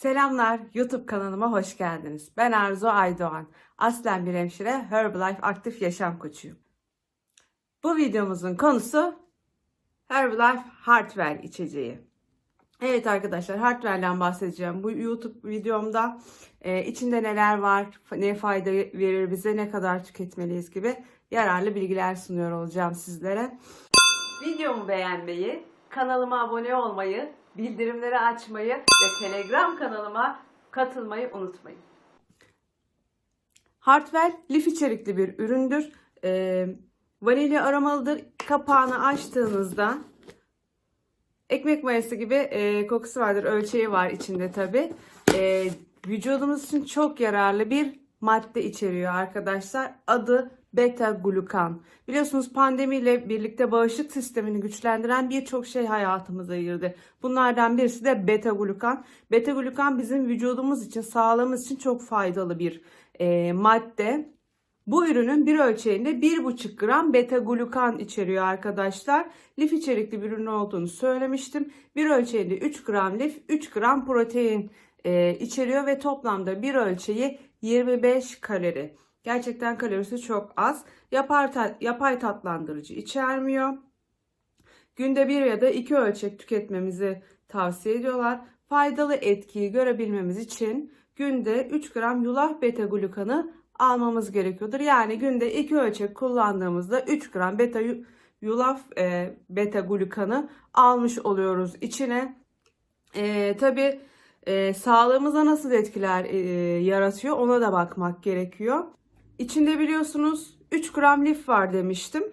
Selamlar, YouTube kanalıma hoş geldiniz. Ben Arzu Aydoğan. Aslen bir hemşire, Herbalife aktif yaşam koçuyum. Bu videomuzun konusu Herbalife Heartwell içeceği. Evet arkadaşlar, Heartwell'den bahsedeceğim. Bu YouTube videomda e, içinde neler var, ne fayda verir bize, ne kadar tüketmeliyiz gibi yararlı bilgiler sunuyor olacağım sizlere. Videomu beğenmeyi, kanalıma abone olmayı, bildirimleri açmayı ve Telegram kanalıma katılmayı unutmayın. Hartwell lif içerikli bir üründür. Ee, vanilya aromalıdır. Kapağını açtığınızda ekmek mayası gibi e, kokusu vardır. Ölçeği var içinde tabi. E, vücudumuz için çok yararlı bir madde içeriyor arkadaşlar. Adı beta glukan. Biliyorsunuz pandemiyle birlikte bağışıklık sistemini güçlendiren birçok şey hayatımıza girdi. Bunlardan birisi de beta glukan. Beta glukan bizim vücudumuz için, sağlığımız için çok faydalı bir e, madde. Bu ürünün bir ölçeğinde 1,5 gram beta glukan içeriyor arkadaşlar. Lif içerikli bir ürün olduğunu söylemiştim. Bir ölçeğinde 3 gram lif, 3 gram protein e, içeriyor ve toplamda bir ölçeği 25 kalori. Gerçekten kalorisi çok az. Yapay, tat, yapay tatlandırıcı içermiyor. Günde bir ya da iki ölçek tüketmemizi tavsiye ediyorlar. Faydalı etkiyi görebilmemiz için günde 3 gram yulaf beta glukanı almamız gerekiyordur. Yani günde 2 ölçek kullandığımızda 3 gram beta yulaf e, beta glukanı almış oluyoruz içine. E, Tabi e, sağlığımıza nasıl etkiler e, yaratıyor ona da bakmak gerekiyor. İçinde biliyorsunuz 3 gram lif var demiştim.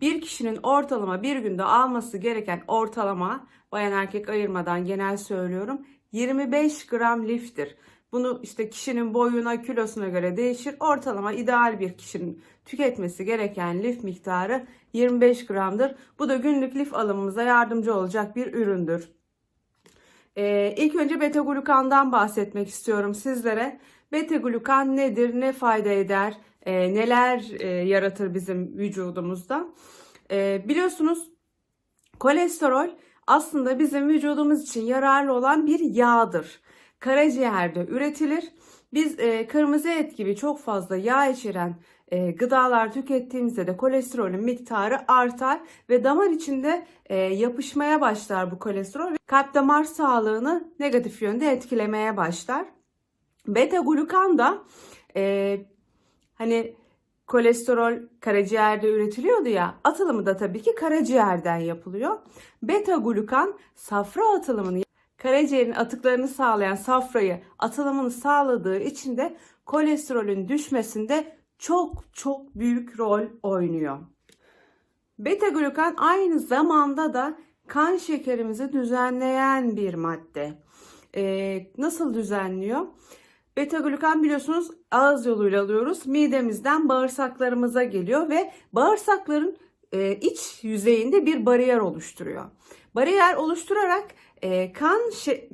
Bir kişinin ortalama bir günde alması gereken ortalama bayan erkek ayırmadan genel söylüyorum 25 gram liftir. Bunu işte kişinin boyuna, kilosuna göre değişir. Ortalama ideal bir kişinin tüketmesi gereken lif miktarı 25 gramdır. Bu da günlük lif alımımıza yardımcı olacak bir üründür. Ee, ilk önce beta glukandan bahsetmek istiyorum sizlere. Beta glukan nedir, ne fayda eder, e, neler e, yaratır bizim vücudumuzda? E, biliyorsunuz kolesterol aslında bizim vücudumuz için yararlı olan bir yağdır. Karaciğerde üretilir. Biz e, kırmızı et gibi çok fazla yağ içeren e, gıdalar tükettiğimizde de kolesterolün miktarı artar ve damar içinde e, yapışmaya başlar bu kolesterol kalp damar sağlığını negatif yönde etkilemeye başlar. Beta glukan da e, hani kolesterol karaciğerde üretiliyordu ya atılımı da tabii ki karaciğerden yapılıyor. Beta glukan safra atılımını karaciğerin atıklarını sağlayan safrayı atılımını sağladığı için de kolesterolün düşmesinde çok çok büyük rol oynuyor. Beta glukan aynı zamanda da kan şekerimizi düzenleyen bir madde. Ee, nasıl düzenliyor? Beta glukan biliyorsunuz ağız yoluyla alıyoruz. Midemizden bağırsaklarımıza geliyor ve bağırsakların e, iç yüzeyinde bir bariyer oluşturuyor. Bariyer oluşturarak e, kan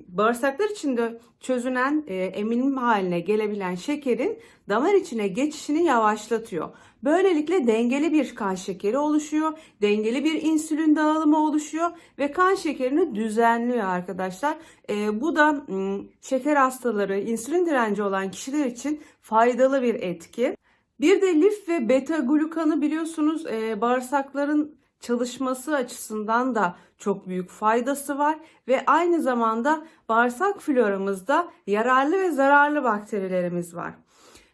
bağırsaklar içinde çözünen e, eminim haline gelebilen şekerin damar içine geçişini yavaşlatıyor. Böylelikle dengeli bir kan şekeri oluşuyor, dengeli bir insülin dağılımı oluşuyor ve kan şekerini düzenliyor arkadaşlar. E, bu da m, şeker hastaları, insülin direnci olan kişiler için faydalı bir etki. Bir de lif ve beta glukanı biliyorsunuz e, bağırsakların çalışması açısından da çok büyük faydası var ve aynı zamanda bağırsak floramızda yararlı ve zararlı bakterilerimiz var.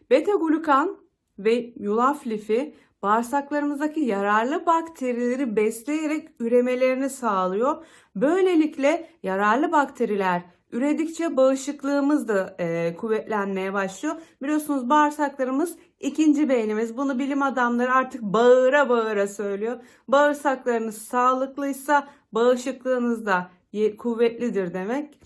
Beta glukan ve yulaf lifi bağırsaklarımızdaki yararlı bakterileri besleyerek üremelerini sağlıyor. Böylelikle yararlı bakteriler üredikçe bağışıklığımız da e, kuvvetlenmeye başlıyor. Biliyorsunuz bağırsaklarımız ikinci beynimiz. Bunu bilim adamları artık bağıra bağıra söylüyor. Bağırsaklarınız sağlıklıysa bağışıklığınız da kuvvetlidir demek.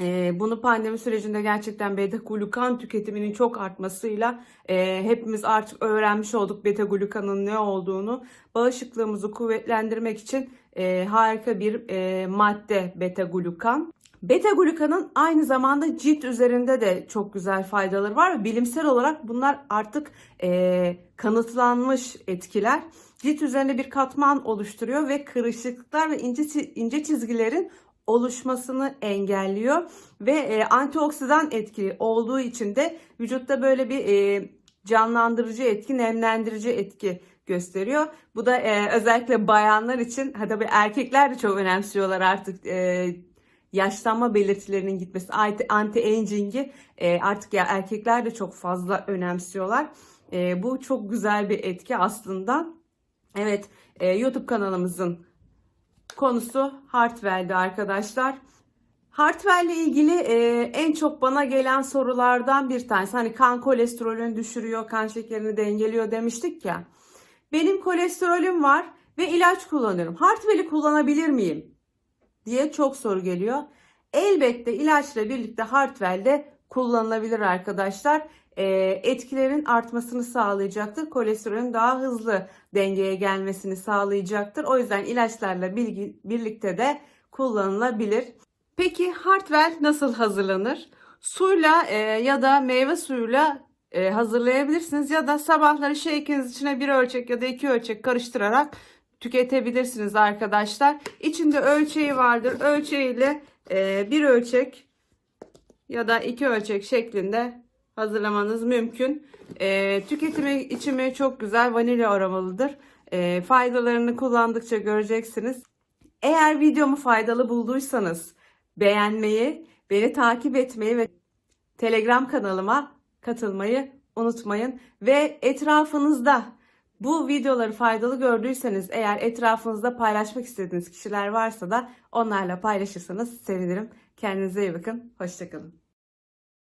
E, bunu pandemi sürecinde gerçekten beta glukan tüketiminin çok artmasıyla e, hepimiz artık öğrenmiş olduk beta glukanın ne olduğunu. Bağışıklığımızı kuvvetlendirmek için e, harika bir e, madde beta glukan. Beta glukanın aynı zamanda cilt üzerinde de çok güzel faydaları var bilimsel olarak bunlar artık e, kanıtlanmış etkiler. Cilt üzerinde bir katman oluşturuyor ve kırışıklıklar ve ince, ince çizgilerin oluşmasını engelliyor ve e, antioksidan etkili olduğu için de vücutta böyle bir e, canlandırıcı etki, nemlendirici etki gösteriyor. Bu da e, özellikle bayanlar için, ha tabii erkekler de çok önemsiyorlar artık e, yaşlanma belirtilerinin gitmesi, anti-aging'i e, artık ya erkekler de çok fazla önemsiyorlar. E, bu çok güzel bir etki aslında. Evet, e, YouTube kanalımızın konusu Hartwell'di arkadaşlar. Hartwell ile ilgili e, en çok bana gelen sorulardan bir tanesi. Hani kan kolesterolünü düşürüyor, kan şekerini dengeliyor demiştik ya. Benim kolesterolüm var ve ilaç kullanıyorum. Hartwell'i kullanabilir miyim? Diye çok soru geliyor. Elbette ilaçla birlikte Hartwell de kullanılabilir arkadaşlar. E, etkilerin artmasını sağlayacaktır. Kolesterolün daha hızlı dengeye gelmesini sağlayacaktır. O yüzden ilaçlarla birlikte de kullanılabilir. Peki Hartwell nasıl hazırlanır? Suyla e, ya da meyve suyuyla e, hazırlayabilirsiniz ya da sabahları shake'iniz içine bir ölçek ya da iki ölçek karıştırarak tüketebilirsiniz arkadaşlar. İçinde ölçeği vardır. Ölçeğiyle e, bir ölçek ya da iki ölçek şeklinde hazırlamanız mümkün. E, tüketimi içimi çok güzel vanilya aromalıdır. E, faydalarını kullandıkça göreceksiniz. Eğer videomu faydalı bulduysanız beğenmeyi, beni takip etmeyi ve Telegram kanalıma katılmayı unutmayın. Ve etrafınızda bu videoları faydalı gördüyseniz eğer etrafınızda paylaşmak istediğiniz kişiler varsa da onlarla paylaşırsanız sevinirim. Kendinize iyi bakın. Hoşçakalın.